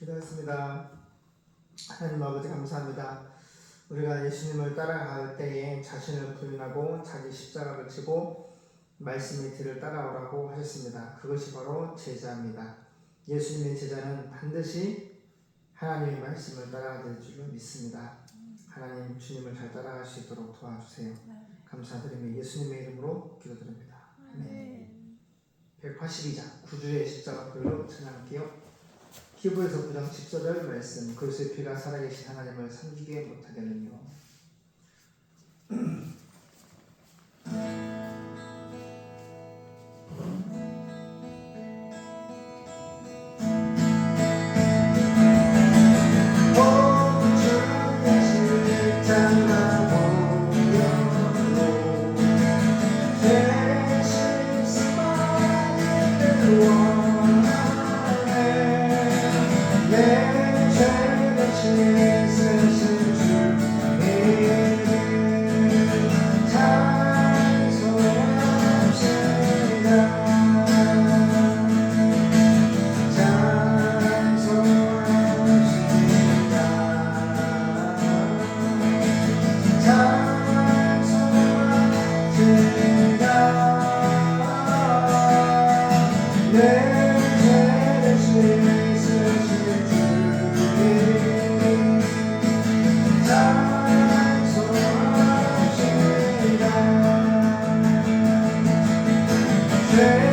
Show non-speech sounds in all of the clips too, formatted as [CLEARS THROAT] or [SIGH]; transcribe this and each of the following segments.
기도했습니다. 하나님 아버지 감사합니다. 우리가 예수님을 따라갈 때에 자신을 부인하고 자기 십자가를 지고 말씀의 뒤를 따라오라고 하셨습니다. 그것이 바로 제자입니다. 예수님의 제자는 반드시 하나님의 말씀을 따라야 될 줄로 믿습니다. 하나님 주님을 잘 따라갈 수 있도록 도와주세요. 감사드리며 예수님의 이름으로 기도드립니다. 아멘. 182장 구주의 십자가 표로 찬양할게요. 히브리서 9장 10절 말씀 그리스도의 피가 살아계신 하나님을 섬기게 못하겠느냐 [CLEARS THROAT] ser.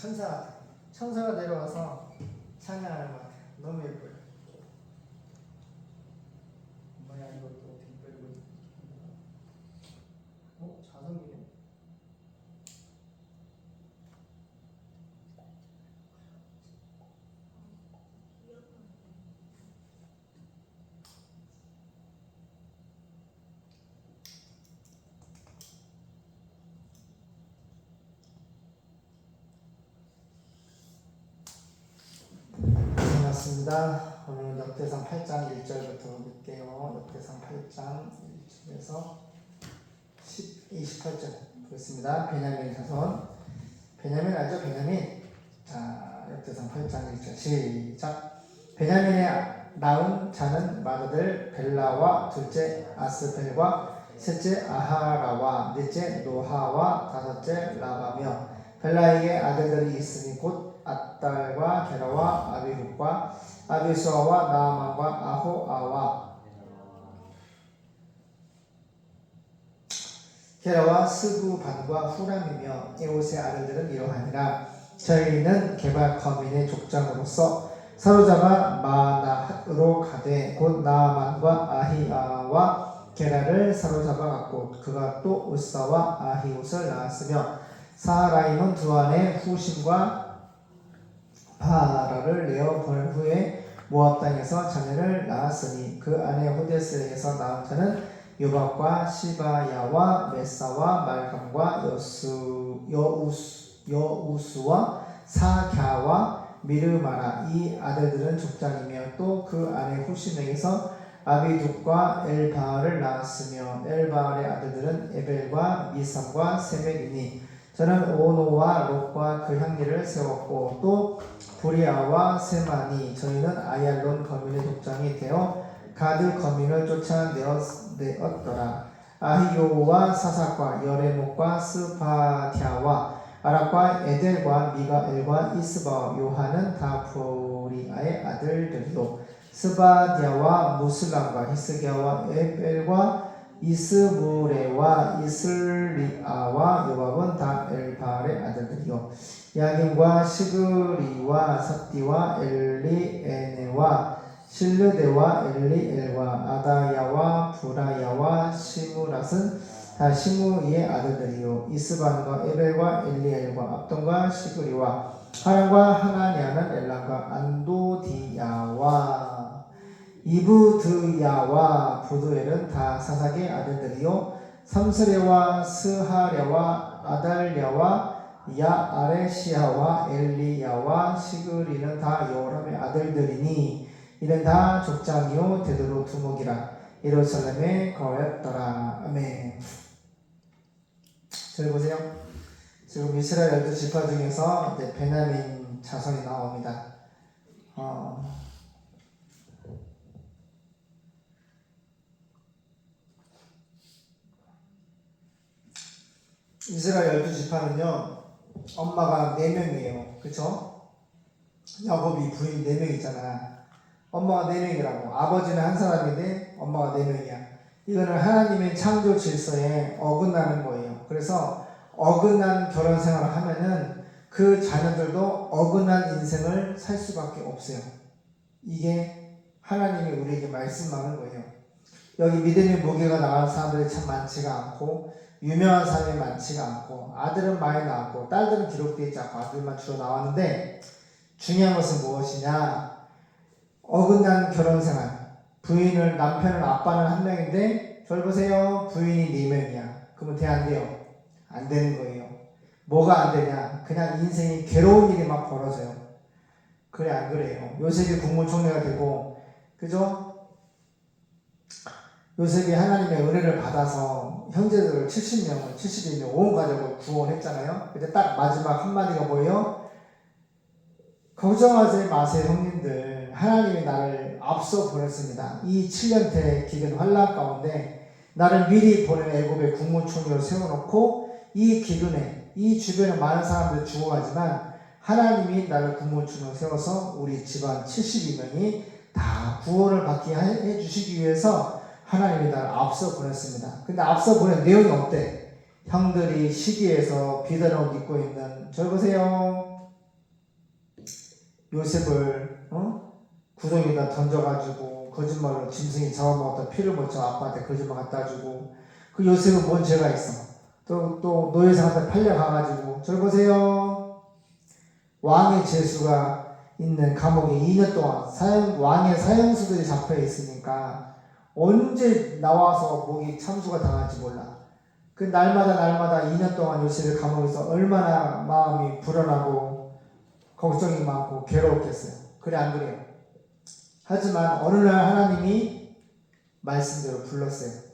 천사. 천사가 내려와서 찬양하는 것 같아. 너무 예뻐요. 뭐야 이것도 어떻게 빼고 있- 어? 자석이네? 반갑습니다. 오늘 역대상 8장 1절부터 볼게요. 역대상 8장 1절에서 10, 28절 보겠습니다. 베냐민 자손. 베냐민 알죠? 베냐민. 자, 역대상 8장 1절 시작. 베냐민의 낳은 자는 마르들 벨라와 둘째 아스벨과 셋째 아하라와 넷째 노하와 다섯째 라바며 벨라에게 아들들이 있으니 곧 아딸과 게라와 아비훗과 아비수아와 나아만과 아호아와. 게라와 스구반과 후람이며 에옷의 아들들은 이러하니라. 저희는 개발 거민의 족장으로서 사로잡아 마나핫으로 가되 곧 나아만과 아히아와 게라를 사로잡아 갔고 그가 또 우사와 아히옷을 낳았으며 사라임은 두 아내 후심과 바라를 내어 보낸 후에 모압 땅에서 자녀를 낳았으니 그 아내 호데스에서 낳은 자는 요박과 시바야와 메사와 말감과 여수 여우스 여우스와 사갸와 미르마라. 이 아들들은 족장이며 또 그 아내 후심에게서 아비둑과 엘바알을 낳았으며 엘바알의 아들들은 에벨과 미삼과 세멜이니 저는 오노와 롯과 그 향리를 세웠고 또 부리아와 세마니 저희는 아얄론 거민의 족장이 되어 가드 거민을 쫓아내었더라. 아히요와 사삭과 여레목과 스파디아와 아락과 에델과 미가엘과 이스바와 요한은 다 부리아의 아들들이요 스바디아와 무슬람과 히스기야와 에벨과 이스무레와 이슬리아와 요bab은 다 엘바알의 아들들이요. 야긴과 시그리와 삽디와 엘리에네와 실르데와 엘리엘과 아다야와 부라야와 시무랏은 다 시무이의 아들들이요. 이스반과 에벨과 엘리엘과 압돈과 시그리와 하란과 하나냐는 엘람과 안도디야와 이브드야와 부두엘은 다 사삭의 아들들이요. 삼스레와 스하랴와 아달랴와 야아레시아와 엘리야와 시그리는 다 여호람의 아들들이니 이는 다 족장이요. 되도록 두목이라. 예루살렘에 거했더라. 아멘. 잘 보세요. 지금 이스라엘 열두 지파 중에서 이제 베냐민 자손이 나옵니다. 어, 이스라엘 열두 지파는요 엄마가 네 명이에요. 그쵸? 야곱이 부인 네명 있잖아. 엄마가 네 명이라고. 아버지는 한 사람인데 엄마가 네 명이야. 이거는 하나님의 창조 질서에 어긋나는 거예요. 그래서 어긋난 결혼 생활을 하면은 그 자녀들도 어긋난 인생을 살 수밖에 없어요. 이게 하나님이 우리에게 말씀하는 거예요. 여기 믿음의 무게가 나가는 사람들이 참 많지가 않고 유명한 사람이 많지가 않고 아들은 많이 나왔고 딸들은 기록되어 있지 않고 아들만 주로 나왔는데 중요한 것은 무엇이냐? 어긋난 결혼 생활. 부인을 남편은 아빠는 한 명인데 절 보세요. 부인이 네 명이야. 그러면 돼 안 돼요? 안 되는 거예요. 뭐가 안 되냐? 그냥 인생이 괴로운 일이 막 벌어져요. 그래 안 그래요? 요셉이 국무총리가 되고 그죠 요셉이 하나님의 은혜를 받아서 형제들을 70명을 70인명 온 가족을 구원했잖아요. 근데 딱 마지막 한마디가 뭐예요? 걱정하지 마세요 형님들. 하나님이 나를 앞서 보냈습니다. 이 7년째 기근 환란 가운데 나를 미리 보낸 애굽의 국무총리로 세워놓고 이 기근에 이 주변에 많은 사람들이 죽어가지만 하나님이 나를 국무총리로 세워서 우리 집안 72명이 다 구원을 받게 해 주시기 위해서 하나님이 나를 앞서 보냈습니다. 근데 앞서 보낸 내용이 어때? 형들이 시기에서 비단을 옷 입고 있는 저 보세요. 요셉을 어? 구덩이에다 던져가지고 거짓말로 짐승이 잡아먹었다 피를 묻혀 아빠한테 거짓말 갖다 주고 그 요셉은 뭔 죄가 있어? 또, 또 노예상한테 팔려가가지고 저 보세요. 왕의 죄수가 있는 감옥에 2년 동안 사형, 왕의 사형수들이 잡혀 있으니까 언제 나와서 목이 참수가 당할지 몰라. 그 날마다 날마다 2년 동안 요셉의 감옥에서 얼마나 마음이 불안하고 걱정이 많고 괴로웠겠어요. 그래 안 그래요? 하지만 어느 날 하나님이 말씀대로 불렀어요.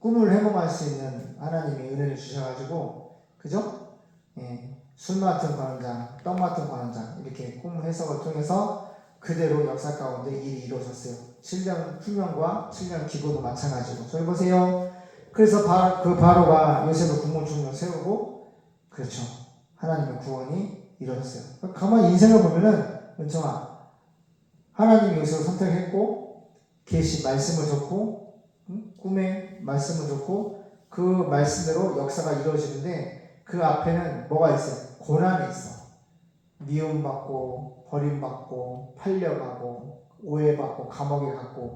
꿈을 해몽할 수 있는 하나님의 은혜를 주셔가지고 그죠? 예, 술 맡은 관원장, 떡 맡은 관원장 이렇게 꿈 해석을 통해서 그대로 역사 가운데 일이 이루어졌어요. 7년 훈련과 7년 기고도 마찬가지고 저기 보세요. 그래서 바, 그 바로가 요셉을 국무총리로 세우고 그렇죠. 하나님의 구원이 이루어졌어요. 가만히 인생을 보면은 은총아 하나님이 요셉을 선택했고 계시 말씀을 줬고 응? 꿈에 말씀을 줬고 그 말씀대로 역사가 이루어지는데 그 앞에는 뭐가 있어요? 고난이 있어. 미움받고 버림받고 팔려가고 오해받고 감옥에 갔고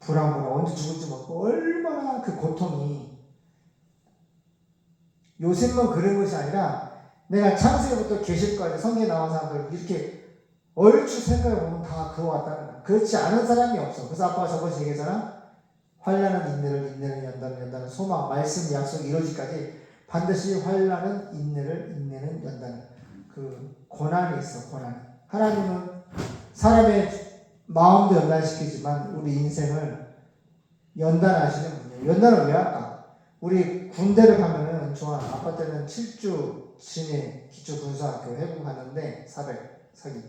불안불안 언제 죽을지 모르고 얼마나 그 고통이 요셉만 그런 것이 아니라 내가 창세기부터 계시까지 성경에 나온 사람들 이렇게 얼추 생각해 보면 다 그와 같다는 거야. 그렇지 않은 사람이 없어. 그래서 아빠가 저번에 얘기했잖아. 환란은 인내를 인내는 연단을 연단은 소망 말씀 약속 이루어지까지 반드시 환란은 인내를 인내는 연단을 그 고난이 있어 고난. 하나님은 사람의 마음도 연단시키지만 우리 인생을 연단하시는 분이에요. 연단을 왜 할까? 우리 군대를 가면은 좋아. 아빠 때는 7주 진해 기초군사학교 해군가는데 400 사기.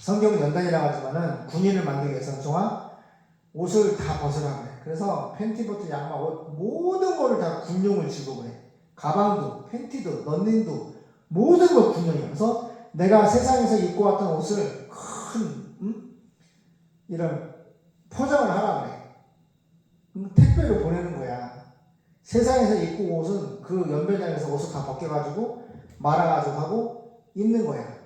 성경은 연단이라고 하지만은 군인을 만들기 위해서는 좋아. 옷을 다 벗으라 그래. 그래서 팬티부터 양말, 옷 모든 거를 다 군용을 지급을 해. 가방도, 팬티도, 런닝도 모든 걸 군용이야. 그래서 내가 세상에서 입고 왔던 옷을 큰 음? 이런 포장을 하라 그래. 음, 택배로 보내는 거야. 세상에서 입고 온 옷은 그 연변장에서 옷을 다 벗겨가지고 말아가지고 하고 입는 거야.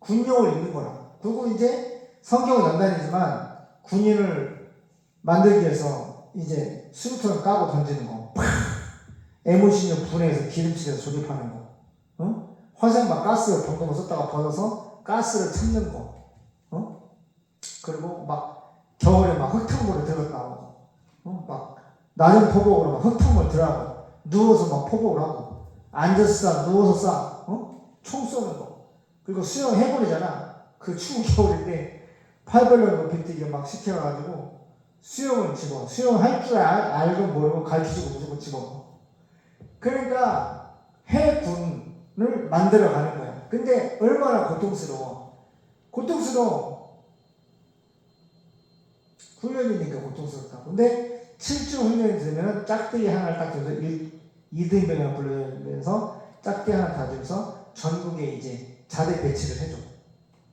군용을 입는 거라. 그리고 이제 성경은 연단이지만 군인을 만들기 위해서 이제 수류탄을 까고 던지는 거. 에모신을 분해해서 기름칠해서 조립하는 거. 어? 화생방 가스 병동을 썼다가 벗어서 가스를 찾는 거. 어? 그리고 막 겨울에 막 흙탕물을 들었다 오고. 어? 막 낮은 포복으로 막 흙탕물 들어가고 누워서 막 포복을 하고 앉아서 싸 누워서 싸 어? 총 쏘는 거. 그리고 수영 해버리잖아. 그 추운 겨울인데 팔벌려 높이 뛰게 막 시켜가지고 수영을 집어. 수영할 줄 알, 알고 모르고 가르쳐주고 무조건 집어. 그러니까 해군을 만들어 가는 거야. 근데 얼마나 고통스러워. 고통스러워. 훈련이니까 고통스럽다. 근데 7주 훈련이 되면 짝대기 하나를 딱 줘서 2등병을 불러면서 짝대기 하나 다 주면서 전국에 이제 자대 배치를 해줘.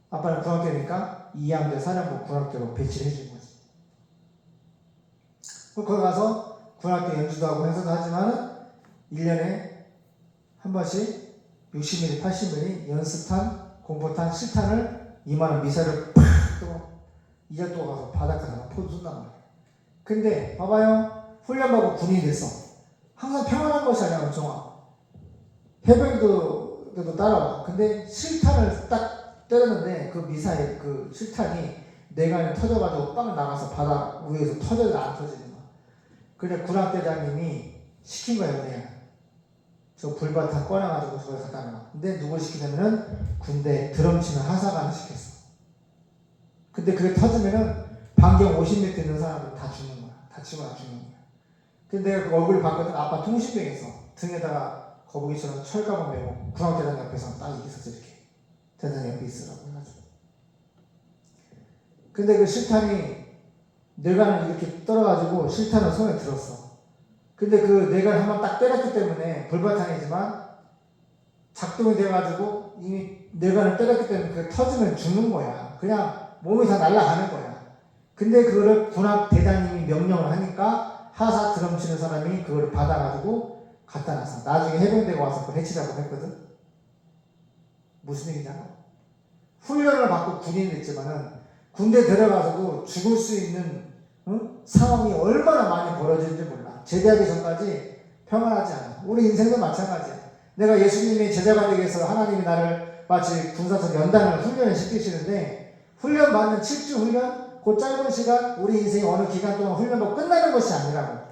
아빠는 중학교니까 이양대 사령부 군학교로 배치를 해준 거지. 그 거기 가서 군학교 연주도 하고 행사도 하지만은 1년에 한 번씩 60mm, 80mm 연습탄, 공포탄, 실탄을 2만원 미사를 팍 뜨고 이제 또 가서 바닷가에서 포도 쏜단 말이야. 근데 봐봐요. 훈련받고 군인이 됐어. 항상 평안한 것이 아니야, 엄청아. 해병도 도 따라와. 근데 실탄을 딱 때렸는데 그 미사일 그 실탄이 내관에 터져가지고 빵 나가서 바다 위에서 터져도 안 터지는 거야. 그래 군악대장님이 시킨 거야, 은혜야. 저 불바탕 꺼내가지고 저걸 갖다 놔. 근데 누굴 시키냐면은 군대 드럼 치는 하사관을 시켰어. 근데 그게 터지면은 반경 50m 있는 사람들 다 죽는 거야. 다치고 나 죽는 거야. 근데 내가 그 얼굴을 봤거든. 아빠 통신병에서 등에다가 거북이처럼 철가방 메고 군악대장 옆에서 딱 이렇게 서서 이렇게 대장 옆에 있으라고 해가지고. 근데 그 실탄이 뇌관을 이렇게 떨어가지고 실탄을 손에 들었어. 근데 그 뇌관 한번 딱 때렸기 때문에 불바탕이지만 작동이 돼가지고 이미 뇌관을 때렸기 때문에 그 터지면 죽는 거야. 그냥 몸이 다 날아가는 거야. 근데 그거를 군악 대장님이 명령을 하니까 하사 드럼 치는 사람이 그걸 받아가지고 갖다 놨어. 나중에 해병대가 와서 그걸 해치자고 했거든. 무슨 얘기냐? 훈련을 받고 군인이 됐지만은 군대 들어가서도 죽을 수 있는 응? 상황이 얼마나 많이 벌어지는지 몰라. 제대하기 전까지 평안하지 않아. 우리 인생도 마찬가지야. 내가 예수님의 제자가 되기 위해서 하나님이 나를 마치 군사적 연단을 훈련을 시키시는데 훈련 받는 7주 훈련 그 짧은 시간 우리 인생의 어느 기간 동안 훈련받고 끝나는 것이 아니라고.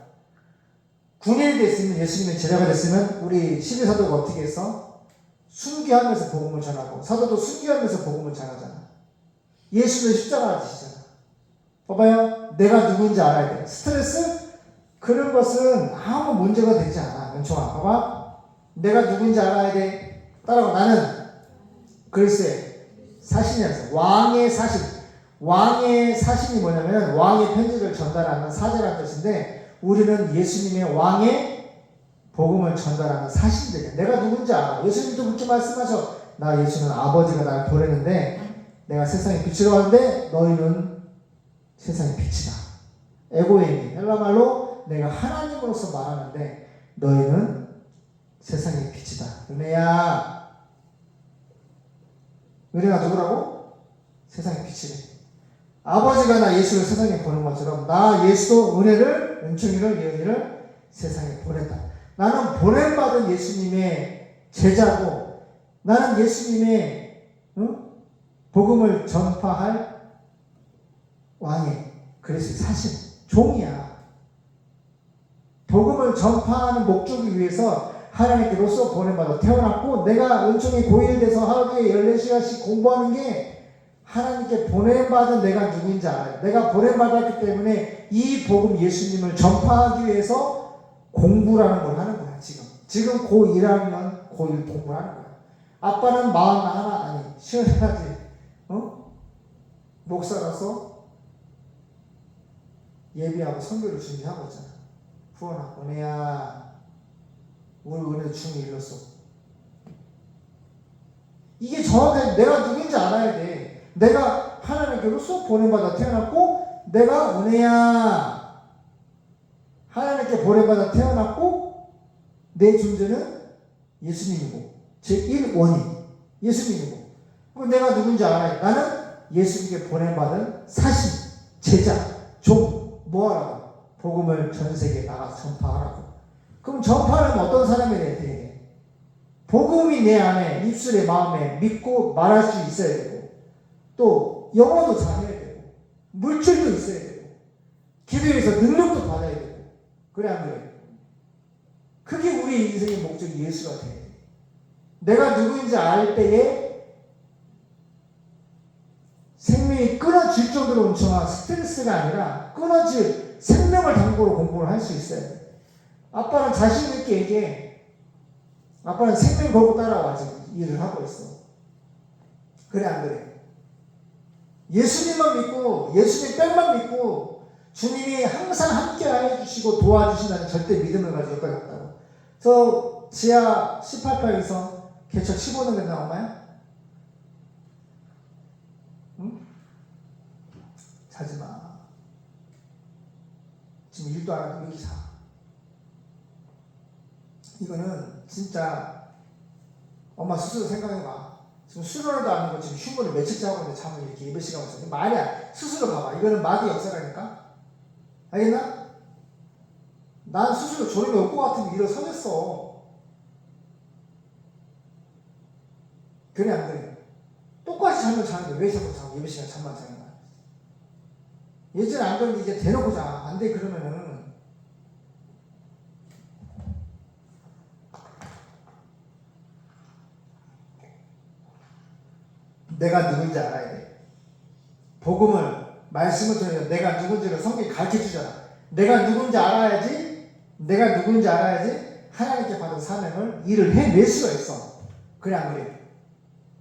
군인이 됐으면 예수님의 제자가 됐으면 우리 시비사도가 어떻게 했어? 순교하면서 복음을 전하고 사도도 순교하면서 복음을 전하잖아. 예수는 십자가 지시잖아. 봐봐요. 내가 누구인지 알아야 돼. 스트레스? 그런 것은 아무 문제가 되지 않아. 연초아. 봐봐. 내가 누구인지 알아야 돼. 따라가. 나는 글쎄 사신이었어. 왕의 사신. 왕의 사신이 뭐냐면 왕의 편지를 전달하는 사제라는 뜻인데 우리는 예수님의 왕의 복음을 전달하는 사신들이야. 내가 누군지 알아. 예수님도 그렇게 말씀하셔. 나 예수는 아버지가 나를 보내는데 내가 세상에 빛으로 왔는데 너희는 세상의 빛이다. 에고에미 헬라말로 내가 하나님으로서 말하는데 너희는 세상의 빛이다. 은혜야. 은혜가 누구라고? 세상의 빛이래. 아버지가 나 예수를 세상에 보낸 것처럼 나 예수도 은혜를 은총이를 예언이를 세상에 보냈다. 나는 보냄받은 예수님의 제자고 나는 예수님의 응? 복음을 전파할 왕의 그래서 사실 종이야. 복음을 전파하는 목적을 위해서 하나님께로서 보냄받아 태어났고 내가 은총이 고일돼서 하루에 14시간씩 공부하는 게 하나님께 보냄받은 내가 누구인지 알아요. 내가 보냄받았기 때문에 이 복음 예수님을 전파하기 위해서 공부라는 걸 하는 거야, 지금. 지금 고1 학년, 고1 공부하는 거야. 아빠는 마음 하나, 아니, 시원하지. 어? 목사라서 예비하고 선교를 준비하고 있잖아. 후원아, 은혜야, 우리 은혜 중에 일렀어. 이게 정확하게 내가 누군지 알아야 돼. 내가 하나님께로서 보냄받아 태어났고, 내가 은혜야, 하나님께 보냄받아 태어났고, 내 존재는 예수님이고, 제 1원인 예수님이고, 그럼 내가 누군지 알아야 돼. 나는 예수님께 보냄받은 사신, 제자, 종, 뭐하라고? 복음을 전 세계에 나가서 전파하라고. 그럼 전파하려면 어떤 사람이 돼야 돼? 복음이 내 안에, 입술에, 마음에 믿고 말할 수 있어야 되고, 또 영어도 잘해야 되고, 물질도 있어야 되고, 기도에서 능력도 받아야 되고, 그래 안 그래? 그게 우리 인생의 목적이 예수가 돼. 내가 누구인지 알 때에 생명이 끊어질 정도로 엄청난 스트레스가 아니라 끊어질 생명을 담보로 공부를 할 수 있어야 돼. 아빠는 자신 있게 얘기해. 아빠는 생명 걸고 따라와 지금 일을 하고 있어. 그래 안 그래? 예수님만 믿고 예수님 뺑만 믿고 주님이 항상 함께 해주시고 도와주신다는 절대 믿음을 가지고 여기까지 왔다고. 저 지하 18평에서 개척 15년 된다 엄마야? 응? 자지 마. 지금 일도 안 하고 이렇게 사. 이거는 진짜 엄마 스스로 생각해봐. 지금 수련회도 안 하고 지금 휴무를 며칠째 하고 있는데 잠을 이렇게 예배 시간 없어. 말이야. 스스로 봐봐. 이거는 마귀 역사라니까. 알겠나? 난 스스로 올것 같으면 일어서겠어. 그래 안 그래? 똑같이 잠을 자는데 왜 자꾸 자고 예배 시간 잠만 거야? 예전에 안 그러는데 이제 대놓고 자. 안 돼 그러면은 내가 누군지 알아야 돼. 복음을 말씀을 통해서 내가 누군지를 성경이 가르쳐 주잖아. 내가 누군지 알아야지. 내가 누군지 알아야지. 하나님께 받은 사명을 일을 해낼 수가 있어. 그래 안 그래?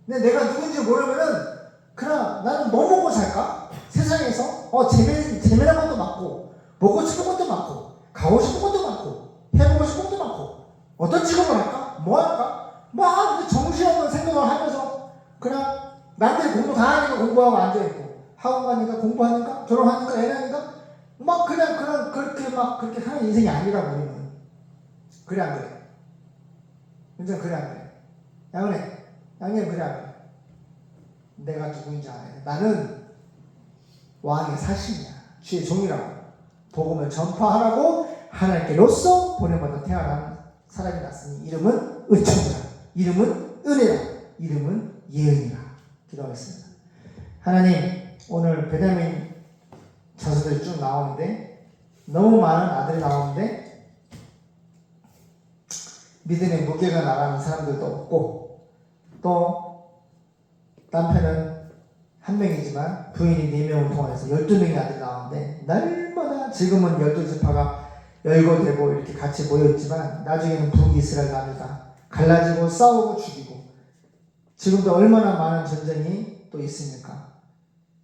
근데 내가 누군지 모르면은 그냥 나는 뭐 먹고 살까? 세상에서 어 재미 재미난 것도 많고 먹고 싶은 것도 많고 가고 싶은 것도 많고 해보고 싶은 것도 많고 어떤 직업을 할까? 뭐 할까? 뭐 아, 정신없는 생각을 하면서 그냥 남들이 공부 다 하니까 공부하고 앉아있고 학원 가니까 공부하니까 졸업하니까 애 낳으니까 막 그냥 그런 그렇게 막 그렇게 하는 인생이 아니라고 우리는 그래 안 그래? 은정 그래 안 그래? 양은혜 양현 그래 안 그래? 내가 누구인지 알아야 돼. 나는 왕의 사신이야. 주의 종이라고. 복음을 전파하라고 하나님께로서 보내받아 태어난 사람이 났으니 이름은 은총이라. 이름은 은혜라. 이름은 예은이라. 기도하겠습니다. 하나님 오늘 베냐민 자서들이 쭉 나오는데 너무 많은 아들이 나오는데 믿음의 무게가 나가는 사람들도 없고 또 남편은 한 명이지만 부인이 네 명을 통해서 12명의 아들이 나오는데 날마다 지금은 12지파가 열거되고 이렇게 같이 모여있지만 나중에는 북이스라엘 나누다 갈라지고 싸우고 죽이고 지금도 얼마나 많은 전쟁이 또 있습니까?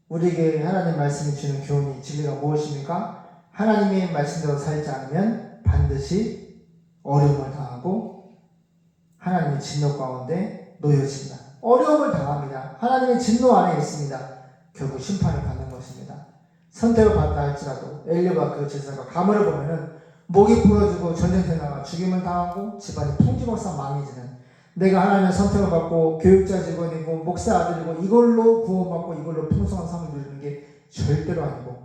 우리에게 하나님 말씀이 주는 교훈이 진리가 무엇입니까? 하나님의 말씀대로 살지 않으면 반드시 어려움을 당하고 하나님의 진노 가운데 놓여집니다. 어려움을 당합니다. 하나님의 진노 안에 있습니다. 결국 심판을 받는 것입니다. 선택을 받다 할지라도 엘리와 그 제사가 가문을 보면은 목이 부러지고 전쟁터에 죽임을 당하고 집안이 풍지먹사 망해지는 내가 하나님의 선택을 받고 교육자 직원이고 목사 아들이고 이걸로 구원받고 이걸로 풍성한 삶을 누리는 게 절대로 아니고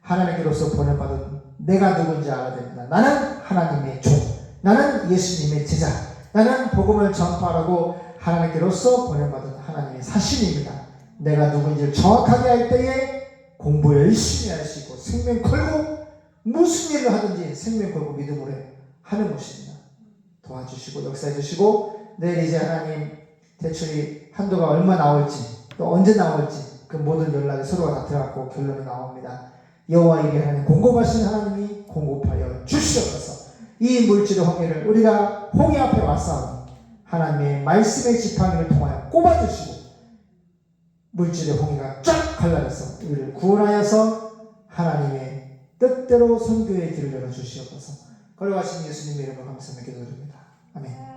하나님께로서 보내받은 내가 누군지 알아야 됩니다. 나는 하나님의 종, 나는 예수님의 제자, 나는 복음을 전파하라고 하나님께로서 보내받은 하나님의 사신입니다. 내가 누군지를 정확하게 할 때에 공부 열심히 할 수 있고 생명 걸고 무슨 일을 하든지 생명 걸고 믿음으로 하는 것입니다. 도와주시고 역사해 주시고 내일 이제 하나님 대출이 한도가 얼마 나올지 또 언제 나올지 그 모든 연락이 서로가 다 들어갔고 결론이 나옵니다. 여호와에게 하나님 공급하신 하나님이 공급하여 주시옵소서. 이 물질의 홍해를 우리가 홍해 앞에 왔사오니 하나님의 말씀의 지팡이를 통하여 꼽아주시고 물질의 홍해가 쫙 갈라져서 우리를 구원하여서 하나님의 뜻대로 선교의 길을 열어 주시옵소서. 걸어가신 예수님의 이름으로 감사하며 기도드립니다. 아멘.